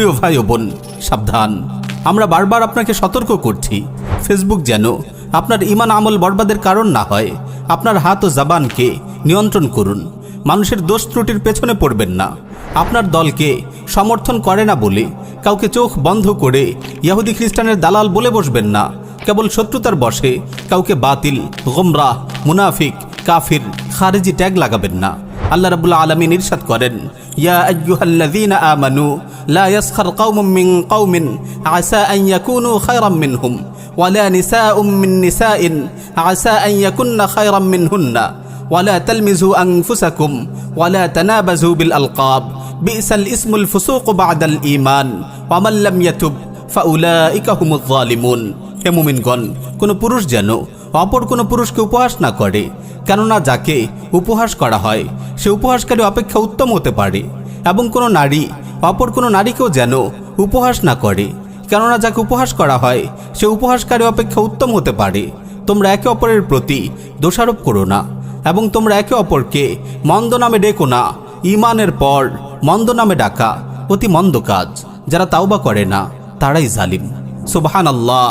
প্রিয় ভাই ও বোন, সাবধান। আমরা বারবার আপনাকে সতর্ক করছি। ফেসবুক যেন আপনার ইমান আমল বরবাদের কারণ না হয়, আপনার হাত ও জাবানকে নিয়ন্ত্রণ করুন। মানুষের দোষ ত্রুটির পেছনে পড়বেন না। আপনার দলকে সমর্থন করে না বলে, কাউকে চোখ বন্ধ করে ইয়াহুদি খ্রিস্টানের দালাল বলে বসবেন না। কেবল শত্রুতার বসে কাউকে বাতিল, গোমরাহ, মুনাফিক, কাফির, খারেজি ট্যাগ লাগাবেন না। আল্লাহ রাবুল্লাহ আলমী নির্সাদ করেন, ইয়া আয়ুহাল্লাযীনা আমানু, লা ইয়াসখার কওমুম মিন কওমিন, আসা আন ইয়াকুনু খায়রাম মিনহুম, ওয়ালা নিসাউম মিন নিসাইন, আসা আন ইয়াকুননা খায়রাম মিনহুন্না, ওয়ালা তালমিজু আনফুসাকুম, ওয়ালা তানাবাজু বিল আলকাব, বিসাল ইসমুল ফুসুকু বাদাল ঈমান, ওয়া মান লাম ইয়াতুব, ফাউলাইকা হুমুয জালিমুন। হে মুমিনগণ, কোনো পুরুষ যেন অপর কোনো পুরুষকে উপহাস না করে কেননা যাকে উপহাস করা হয়, সে উপহাসকারী অপেক্ষা উত্তম হতে পারে এবং কোনো নারী, অপর কোনো নারীকেও যেন উপহাস না করে। কেননা যাকে উপহাস করা হয়, সে উপহাসকারী অপেক্ষা উত্তম হতে পারে। তোমরা একে অপরের প্রতি দোষারোপ করো না এবং তোমরা একে অপরকে মন্দ নামে ডেকো না। ইমানের পর মন্দ নামে ডাকা অতি মন্দ কাজ, যারা তাওবা করে না, তারাই জালিম। সুবহান আল্লাহ